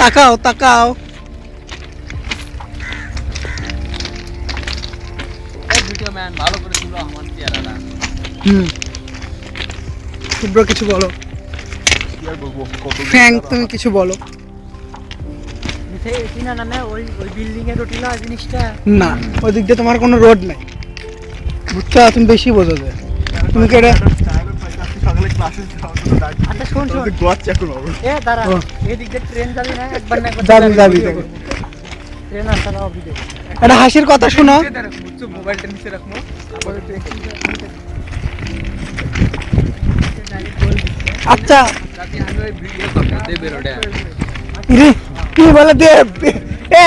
তাকাও তাকাও। Video man ভালো করে তুলো আমার চেহারাটা। হুম। শুভ্র কিছু বলো। কি আর বলব ফ্র্যাঙ্ক তুমি কিছু বলো। না ওই দিক দিয়ে তোমার কোনো রোড নাই। বুঝছ? তুমি বেশি বোঝো তুমি কি এটা সকালে ক্লাসে আচ্ছা শোন শোন। গোয়াচ্ছে এখন বাবু এ দাঁড়া এদিক দিয়ে ট্রেন যাবি না? একবার না একবার যাবি, যাবি, যাবি। ট্রেন আসতে দাও ভিডিও একটা হাসির কথা শোনো। মোবাইলটা নিচে রাখব আচ্ছা। কি বলে দেব? এ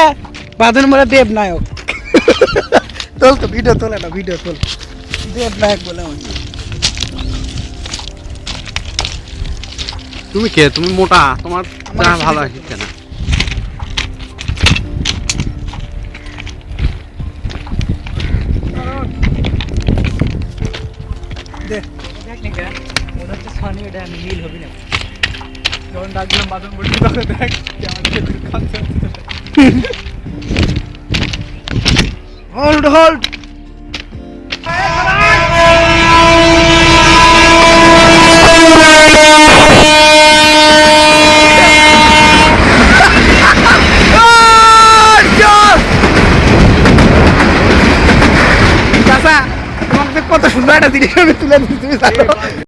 বাদন বলে দেব নায়ক। তোল তো ভিডিও তোল একটা ভিডিও তোল। দেব নায়ক বলে আমাকে তুমি কে? তুমি মোটা তোমার চা ভালো আসছে না দে হচ্ছে না। যখন ডাকলাম বাদন বলছি তখন দেখ কাছে হোল্ড হোল্ড কত সুন্দর একটা জিনিস আমি তুলে দিচ্ছি